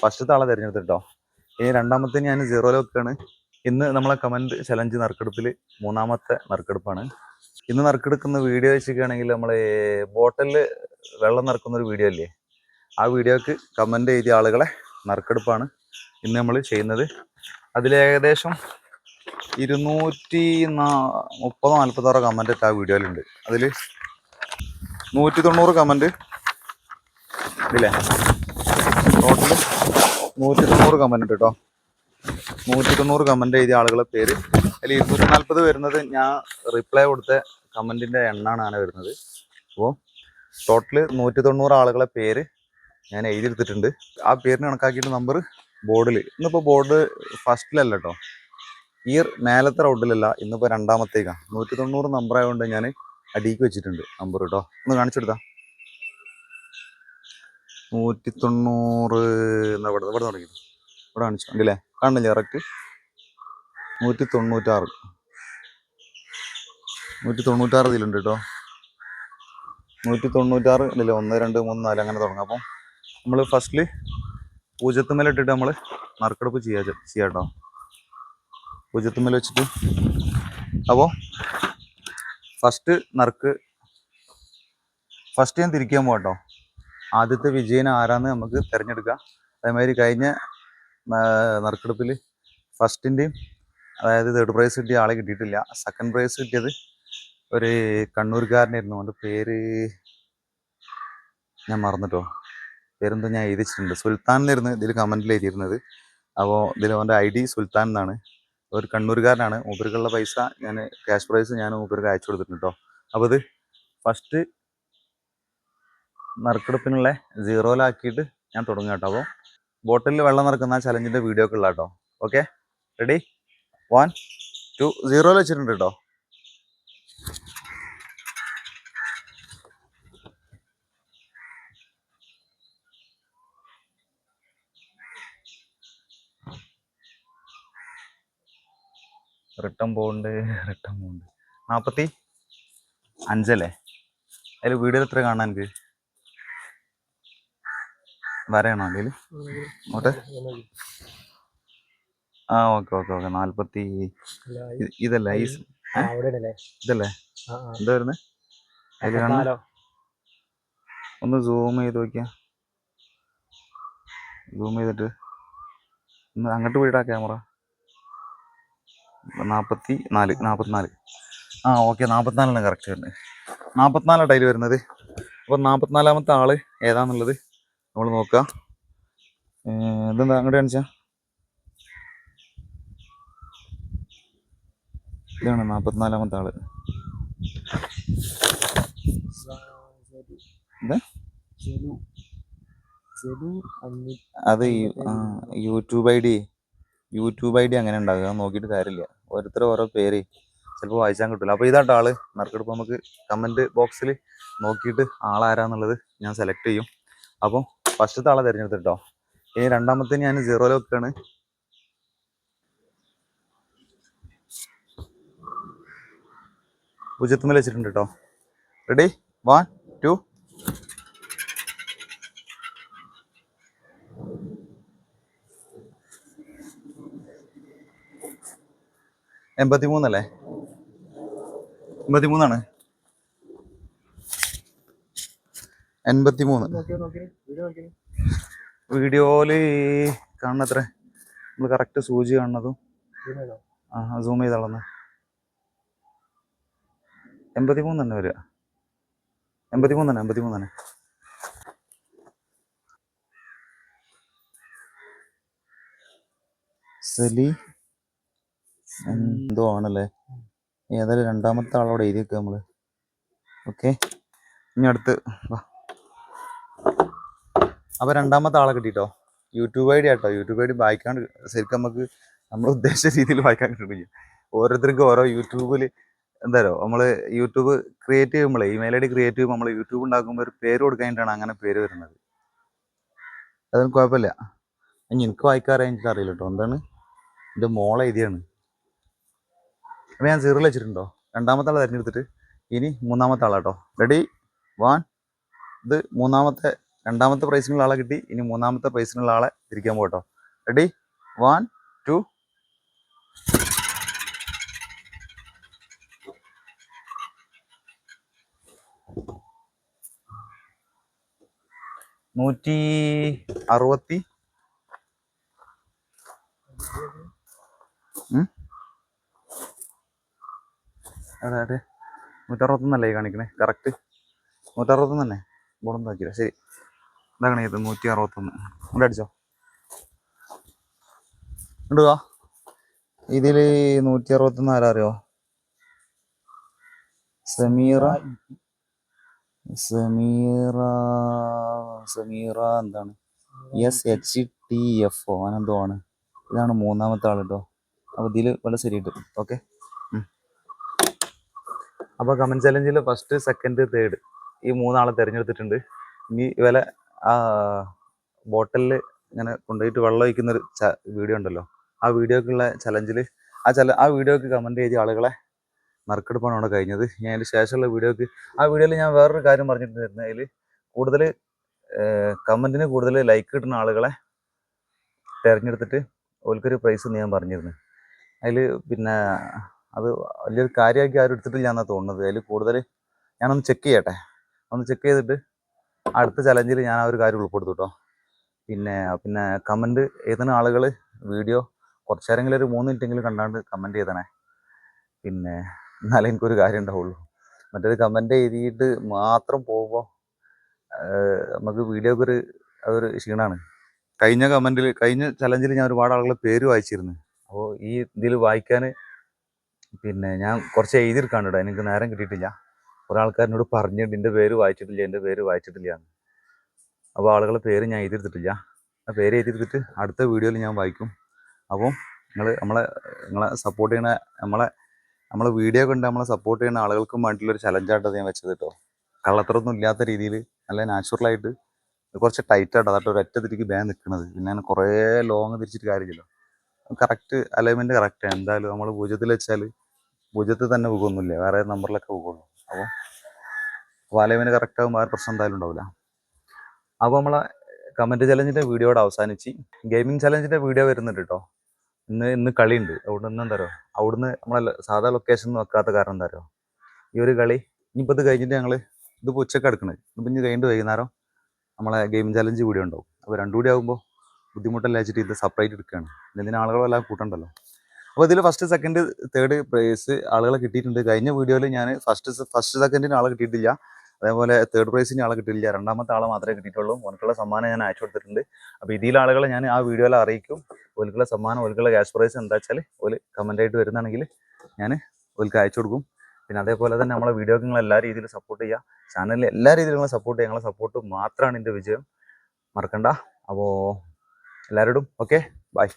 ഫസ്റ്റത്തെ ആളെ തിരഞ്ഞെടുത്തിട്ടോ. ഇനി രണ്ടാമത്തെ ഞാൻ സീറോ വെക്കാണ്. ഇന്ന് നമ്മളെ കമന്റ് ചലഞ്ച് നറുക്കെടുപ്പിൽ മൂന്നാമത്തെ നറുക്കെടുപ്പാണ്. ഇന്ന് നറുക്കെടുക്കുന്ന വീഡിയോ വെച്ചിരിക്കുകയാണെങ്കിൽ നമ്മൾ ബോട്ടലിൽ വെള്ളം നിറക്കുന്ന ഒരു വീഡിയോ അല്ലേ? ആ വീഡിയോക്ക് കമന്റ് എഴുതിയ ആളുകളെ നറുക്കെടുപ്പാണ് ഇന്ന് നമ്മൾ ചെയ്യുന്നത്. അതിലേകദേശം ഇരുന്നൂറ്റി നാ മുപ്പതോ നാൽപ്പത്താറോ കമന്റ് ആ വീഡിയോയിലുണ്ട് അതിൽ നൂറ്റി തൊണ്ണൂറ് കമന്റ് ഇതില്ലേ ടോട്ടൽ നൂറ്റി തൊണ്ണൂറ് ഉണ്ട് കേട്ടോ നൂറ്റി തൊണ്ണൂറ് കമന്റ് എഴുതിയ ആളുകളെ പേര്. അതിൽ ഇരുന്നൂറ്റി നാൽപ്പത് വരുന്നത് ഞാൻ റിപ്ലൈ കൊടുത്ത കമന്റിന്റെ എണ്ണാണ് അങ്ങനെ വരുന്നത്. അപ്പോൾ ടോട്ടൽ നൂറ്റി തൊണ്ണൂറ് ആളുകളെ പേര് ഞാൻ എഴുതിയെടുത്തിട്ടുണ്ട്. ആ പേരിന് കണക്കാക്കിയിട്ട് നമ്പർ ബോർഡിൽ ഇന്നിപ്പോൾ ബോർഡ് ഫസ്റ്റിലല്ല കേട്ടോ ഈ മേലത്തെ റൗണ്ടിലല്ല ഇന്നിപ്പോൾ രണ്ടാമത്തേക്കാണ് നൂറ്റി തൊണ്ണൂറ് നമ്പർ ആയതുകൊണ്ട് ഞാൻ അടിക്ക് വെച്ചിട്ടുണ്ട് നമ്പർ കേട്ടോ ഒന്ന് കാണിച്ചെടുത്താ നൂറ്റി തൊണ്ണൂറ് എന്നാ ഇവിടെ ഇവിടെ തുടങ്ങി. ഇവിടെ കാണിച്ചു. ഉണ്ടല്ലേ കാണില്ലേ കറക്റ്റ് നൂറ്റി തൊണ്ണൂറ്റാറ് നൂറ്റി തൊണ്ണൂറ്റാറ് ഇതിലുണ്ട് കേട്ടോ. നൂറ്റി തൊണ്ണൂറ്റാറ് ഇല്ലല്ലേ ഒന്ന് രണ്ട് മൂന്ന് നാല് അങ്ങനെ തുടങ്ങാം. അപ്പം നമ്മൾ ഫസ്റ്റിൽ പൂജത്തുമേൽ ഇട്ടിട്ട് നമ്മൾ നറുക്കെടുപ്പ് ചെയ്യാ ചെയ്യാം കേട്ടോ. പൂജത്തുമേൽ വെച്ചിട്ട്. അപ്പോൾ ഫസ്റ്റ് നറുക്ക് ഫസ്റ്റ് ഞാൻ തിരിക്കാൻ പോകട്ടോ ആദ്യത്തെ വിജയൻ ആരാന്ന് നമുക്ക് തിരഞ്ഞെടുക്കാം. അതേമാതിരി കഴിഞ്ഞ നറുക്കെടുപ്പിൽ ഫസ്റ്റിന്റെയും അതായത് തേർഡ് പ്രൈസ് കിട്ടിയ ആളെ കിട്ടിയിട്ടില്ല. സെക്കൻഡ് പ്രൈസ് കിട്ടിയത് ഒരു കണ്ണൂർക്കാരനായിരുന്നു. അവന്റെ പേര് ഞാൻ മറന്നിട്ടോ? പേരെന്തോ ഞാൻ എഴുതിച്ചിട്ടുണ്ട് സുൽത്താൻ എന്നായിരുന്നു ഇതിൽ കമന്റിൽ എഴുതിയിരുന്നത്. അപ്പോൾ ഇതിൽ അവന്റെ ഐ ഡി സുൽത്താൻ എന്നാണ്. ഒരു കണ്ണൂർക്കാരനാണ്. മൂപ്പർക്കുള്ള പൈസ ഞാൻ ക്യാഷ് പ്രൈസ് ഞാൻ മൂപ്പർക്ക് അയച്ചു കൊടുത്തിട്ടുണ്ട് കേട്ടോ അപ്പോൾ ഇത് ഫസ്റ്റ് നറുക്കെടുപ്പിനുള്ള സീറോയിലാക്കിയിട്ട് ഞാൻ തുടങ്ങും കേട്ടോ. അപ്പോൾ ബോട്ടിലിൽ വെള്ളം നിറക്കുന്ന ചലഞ്ചിന്റെ വീഡിയോ ഒക്കെ ഉള്ള കേട്ടോ ഓക്കെ റെഡി വൺ ടു സീറോയിൽ വെച്ചിട്ടുണ്ട് കേട്ടോ. റിട്ടേൺ പോകുന്നുണ്ട് റിട്ടേൺ പോകുന്നുണ്ട് നാൽപ്പത്തി അഞ്ചല്ലേ അതിൽ വീഡിയോ എത്ര കാണാൻ എനിക്ക്? വരയണോ അതിൽ നോട്ടെ ആ ഓക്കെ ഓക്കെ ഓക്കെ. നാൽപ്പത്തി ഇത് ഇതല്ല? ഈ ഇതല്ലേ എന്താ വരുന്നത് അതിൽ കാണുന്ന ഒന്ന് സൂം ചെയ്ത് നോക്കിയാ. സൂം ചെയ്തിട്ട്. ഒന്ന് അങ്ങോട്ട് പോയിട്ടാ ക്യാമറ. നാൽപ്പത്തി നാല് നാൽപ്പത്തിനാല് ആ ഓക്കെ നാൽപ്പത്തിനാലാണ് കറക്റ്റ് വരുന്നത് നാൽപ്പത്തിനാലാണ് ടൈൽ വരുന്നത്. അപ്പോൾ നാൽപ്പത്തിനാലാമത്തെ ആൾ ഏതാന്നുള്ളത്? നമ്മൾ നോക്കുക ഇതെന്താ അങ്ങോട്ട് കാണിച്ചാ? ഇതാണ് നാൽപ്പത്തിനാലാമത്തെ ആൾ? അത് YouTube I D. YouTube I D അങ്ങനെ ഉണ്ടാകുക നോക്കിയിട്ട് കാര്യമില്ല. ഓരോരുത്തർ ഓരോ പേര്. ചിലപ്പോൾ വായിച്ചാൽ കിട്ടില്ല അപ്പോൾ ഇതാട്ടോ ആൾ. നറുക്കെടുപ്പ് നമുക്ക് കമന്റ് ബോക്സിൽ നോക്കിയിട്ട് ആളാരാന്നുള്ളത് ഞാൻ സെലക്ട് ചെയ്യും. അപ്പോൾ ഫസ്റ്റത്തെ ആളെ തിരഞ്ഞെടുത്തിട്ടോ ഇനി രണ്ടാമത്തെ ഞാൻ സീറോയിൽ വെക്കാണ്. പൂജ്യത്തുമ്മൽ വെച്ചിട്ടുണ്ട് കേട്ടോ റെഡി വൺ ടു എൺപത്തി മൂന്നല്ലേ എൺപത്തി മൂന്നാണ് എൺപത്തി മൂന്ന് വീഡിയോയിൽ കാണുന്നത്ര? നമ്മൾ കറക്റ്റ് സൂചി കാണുന്നതും. ആ സൂം ചെയ്തളന്ന്. എൺപത്തി മൂന്ന് തന്നെ വരിക. എൺപത്തി മൂന്ന് തന്നെ എൺപത്തി മൂന്ന് തന്നെ സലി എന്തോ ആണല്ലേ? ഏതായാലും രണ്ടാമത്തെ ആളോട് എഴുതി വെക്കുക നമ്മൾ. ഓക്കെ. ഇനി അടുത്ത് വാ. അപ്പൊ രണ്ടാമത്തെ ആളെ കിട്ടിട്ടോ? യൂട്യൂബ് ഐ ഡി ആട്ടോ. യൂട്യൂബ് ഐ ഡി വായിക്കാണ്ട് ശരിക്കും നമുക്ക് നമ്മൾ ഉദ്ദേശിച്ച രീതിയിൽ വായിക്കാൻ കിട്ടുന്നില്ല ഓരോരുത്തർക്കും ഓരോ യൂട്യൂബിൽ എന്തായാലും നമ്മൾ യൂട്യൂബ് ക്രിയേറ്റ് ചെയ്യുമ്പോൾ ഇമെയിൽ ഐ ഡി ക്രിയേറ്റ് ചെയ്യുമ്പോൾ നമ്മൾ യൂട്യൂബ് ഉണ്ടാക്കുമ്പോൾ ഒരു പേര് കൊടുക്കാനായിട്ടാണ് അങ്ങനെ പേര് വരുന്നത്. അതൊന്നും കുഴപ്പമില്ല. എനിക്ക് വായിക്കാൻ എനിക്ക് അറിയില്ല കേട്ടോ. എന്താണ്? എന്റെ മോളെ എഴുതിയാണ്. അപ്പോൾ ഞാൻ സീറിൽ വെച്ചിട്ടുണ്ടോ? രണ്ടാമത്തെ ആളെ തിരഞ്ഞെടുത്തിട്ട് ഇനി മൂന്നാമത്തെ ആളാട്ടോ. റെഡി വൺ ഇത് മൂന്നാമത്തെ രണ്ടാമത്തെ പ്രൈസിനുള്ള ആളെ കിട്ടി. ഇനി മൂന്നാമത്തെ പ്രൈസിനുള്ള ആളെ തിരിക്കാൻ പോട്ടോ റെഡി വൺ ടു നൂറ്റി അറുപത്തി. അതെ നൂറ്ററുപത്തൊന്നല്ലേ കാണിക്കണേ? കറക്റ്റ് നൂറ്ററുപത്തൊന്ന് തന്നെ ബോർഡൊന്നും നോക്കിയില്ല ശരി. ഇതാകണേ ഇത് നൂറ്റി അറുപത്തൊന്ന് ഇവിടെ അടിച്ചോ. ഇടുക ഇതിൽ നൂറ്റി അറുപത്തൊന്ന് ആരറിയോ സമീറ. സമീറ സമീറ എന്താണ്? S H T F O അനെന്തോ ആണ്. ഇതാണ് മൂന്നാമത്തെ ആൾ കേട്ടോ അപ്പോൾ ഇതിൽ വളരെ ശരി കിട്ടും ഓക്കെ അപ്പോൾ കമൻ ചലഞ്ചിൽ ഫസ്റ്റ് സെക്കൻഡ് തേർഡ് ഈ മൂന്നാളെ തിരഞ്ഞെടുത്തിട്ടുണ്ട്. ഇനി ഇവലെ ആ ബോട്ടലിൽ ഇങ്ങനെ കൊണ്ടുപോയിട്ട് വെള്ളം ഒഴിക്കുന്ന ഒരു വീഡിയോ ഉണ്ടല്ലോ. ആ വീഡിയോക്കുള്ള ചലഞ്ചിൽ ആ ചല ആ വീഡിയോക്ക് കമന്റ് ചെയ്ത ആളുകളെ നറുക്കെടുപ്പാണ് അവിടെ കഴിഞ്ഞത്. ഞാൻ അതിന് ശേഷമുള്ള വീഡിയോക്ക് ആ വീഡിയോയിൽ ഞാൻ വേറൊരു കാര്യം പറഞ്ഞിട്ടുണ്ടായിരുന്നു. അതിൽ കൂടുതൽ കമന്റിന് കൂടുതൽ ലൈക്ക് കിട്ടുന്ന ആളുകളെ തിരഞ്ഞെടുത്തിട്ട് ഓൽക്കൊരു പ്രൈസ് ഞാൻ പറഞ്ഞിരുന്നു. അതിൽ പിന്നെ അത് വലിയൊരു കാര്യമാക്കി ആരും എടുത്തിട്ടില്ല എന്നാണ് തോന്നുന്നത്. അതിൽ കൂടുതൽ ഞാനൊന്ന് ചെക്ക് ചെയ്യട്ടെ. ഒന്ന് ചെക്ക് ചെയ്തിട്ട് അടുത്ത ചലഞ്ചിൽ ഞാൻ ആ ഒരു കാര്യം ഉൾപ്പെടുത്തു കേട്ടോ പിന്നെ പിന്നെ കമന്റ് എഴുതുന്ന ആളുകൾ വീഡിയോ കുറച്ച് നേരമെങ്കിലും ഒരു മൂന്ന് മിനിറ്റെങ്കിലും കണ്ടാണ്ട് കമന്റ് ചെയ്തണേ പിന്നെ എന്നാലേ എനിക്കൊരു കാര്യം ഉണ്ടാവുള്ളൂ. മറ്റേത് കമന്റ് എഴുതിയിട്ട് മാത്രം പോകുമ്പോൾ നമുക്ക് വീഡിയോക്ക് ഒരു അതൊരു ക്ഷീണമാണ് കഴിഞ്ഞ കമന്റിൽ കഴിഞ്ഞ ചലഞ്ചിൽ ഞാൻ ഒരുപാട് ആളുകളെ പേര് വായിച്ചിരുന്നു. അപ്പോൾ ഈ ഇതിൽ വായിക്കാൻ പിന്നെ ഞാൻ കുറച്ച് എഴുതിയിരിക്കാണ്ട് കേട്ടോ എനിക്ക് നേരം കിട്ടിയിട്ടില്ല. കുറേ ആൾക്കാരിനോട് പറഞ്ഞിട്ട് എന്റെ പേര് വായിച്ചിട്ടില്ല എന്റെ പേര് വായിച്ചിട്ടില്ല എന്ന്. അപ്പോൾ ആളുകളെ പേര് ഞാൻ എഴുതിയെടുത്തിട്ടില്ല. ആ പേര് എഴുതിയെടുത്തിട്ട് അടുത്ത വീഡിയോയിൽ ഞാൻ വായിക്കും. അപ്പം നിങ്ങൾ നമ്മളെ നിങ്ങളെ സപ്പോർട്ട് ചെയ്യണ നമ്മളെ നമ്മളെ വീഡിയോ കണ്ട് നമ്മളെ സപ്പോർട്ട് ചെയ്യുന്ന ആളുകൾക്കും വേണ്ടിയിട്ടുള്ളൊരു ചലഞ്ചായിട്ടത് ഞാൻ വെച്ചത് കേട്ടോ. കള്ളത്തറൊന്നും ഇല്ലാത്ത രീതിയിൽ നല്ല നാച്ചുറലായിട്ട് കുറച്ച് ടൈറ്റായിട്ട് അതായിട്ട് ഒരൊറ്റ തിരിക്ക് ബാൻ നിൽക്കുന്നത് പിന്നെ ഞാൻ കുറേ ലോങ് തിരിച്ചിട്ട് കാര്യമില്ലല്ലോ. കറക്റ്റ് അലൈൻമെന്റ് കറക്റ്റ് എന്തായാലും നമ്മൾ ഭുജത്തിൽ വെച്ചാൽ ഭുജത്തിൽ തന്നെ പോകുന്നില്ല വേറെ നമ്പറിലൊക്കെ പോകുള്ളൂ. അപ്പോൾ അലൈൻമെന്റ് കറക്റ്റ് ആകുമ്പോൾ ആ പ്രശ്നം എന്തായാലും ഉണ്ടാവില്ല അപ്പോൾ നമ്മളെ കമന്റ് ചലഞ്ചിന്റെ വീഡിയോയുടെ അവസാനിച്ച് ഗെയിമിംഗ് ചലഞ്ചിന്റെ വീഡിയോ വരുന്നുണ്ട് കേട്ടോ ഇന്ന് ഇന്ന് കളിയുണ്ട്. അവിടെ നിന്ന് എന്താ പറയുക അവിടുന്ന് നമ്മളെ സാധാ ലൊക്കേഷൻ വെക്കാത്ത കാരണം എന്താ പറയുക ഈ ഒരു കളി ഇനിയിപ്പോൾ ഇത് കഴിഞ്ഞിട്ട് ഞങ്ങൾ ഇതിപ്പോൾ ഉച്ചയ്ക്ക് എടുക്കണത്. ഇപ്പം ഇനി കഴിഞ്ഞിട്ട് വൈകുന്നേരം നമ്മളെ ഗെയിമിംഗ് ചലഞ്ച് വീഡിയോ ഉണ്ടാവും. അപ്പോൾ രണ്ടും കൂടി ആകുമ്പോൾ ബുദ്ധിമുട്ടല്ല വെച്ചിട്ട് ഇത് സെപ്പറേറ്റ് എടുക്കുകയാണ് ഇതിന് ആളുകളെല്ലാം കൂട്ടണ്ടല്ലോ. അപ്പോൾ ഇതിൽ ഫസ്റ്റ് സെക്കൻഡ് തേർഡ് പ്രൈസ് ആളുകളെ കിട്ടിയിട്ടുണ്ട്. കഴിഞ്ഞ വീഡിയോയിൽ ഞാൻ ഫസ്റ്റ് ഫസ്റ്റ് സെക്കൻഡിന് ആളെ കിട്ടിയിട്ടില്ല. അതേപോലെ തേർഡ് പ്രൈസിന് ആളെ കിട്ടിയില്ല രണ്ടാമത്തെ ആളെ മാത്രമേ കിട്ടിയിട്ടുള്ളൂ. ഓനക്കുള്ള സമ്മാനം ഞാൻ അയച്ചു കൊടുത്തിട്ടുണ്ട്. അപ്പോൾ ഇതിൽ ആളുകളെ ഞാൻ ആ വീഡിയോയിൽ അറിയിക്കും. ഓൽക്കുള്ള സമ്മാനം ഓൽക്കുള്ള ക്യാഷ് പ്രൈസ് എന്താ വെച്ചാൽ ഓൽ ആയിട്ട് വരുന്നതാണെങ്കിൽ ഞാൻ ഓൽക്ക് അയച്ചു കൊടുക്കും. പിന്നെ അതേപോലെ തന്നെ നമ്മളെ വീഡിയോക്ക് നിങ്ങൾ എല്ലാ രീതിയിലും സപ്പോർട്ട് ചെയ്യുക ചാനലിൽ എല്ലാ രീതിയിലും സപ്പോർട്ട് ചെയ്യുക സപ്പോർട്ട് മാത്രമാണ് എന്റെ വിജയം. മറക്കണ്ട. അപ്പോൾ എല്ലാവരോടും ഓക്കെ ബൈ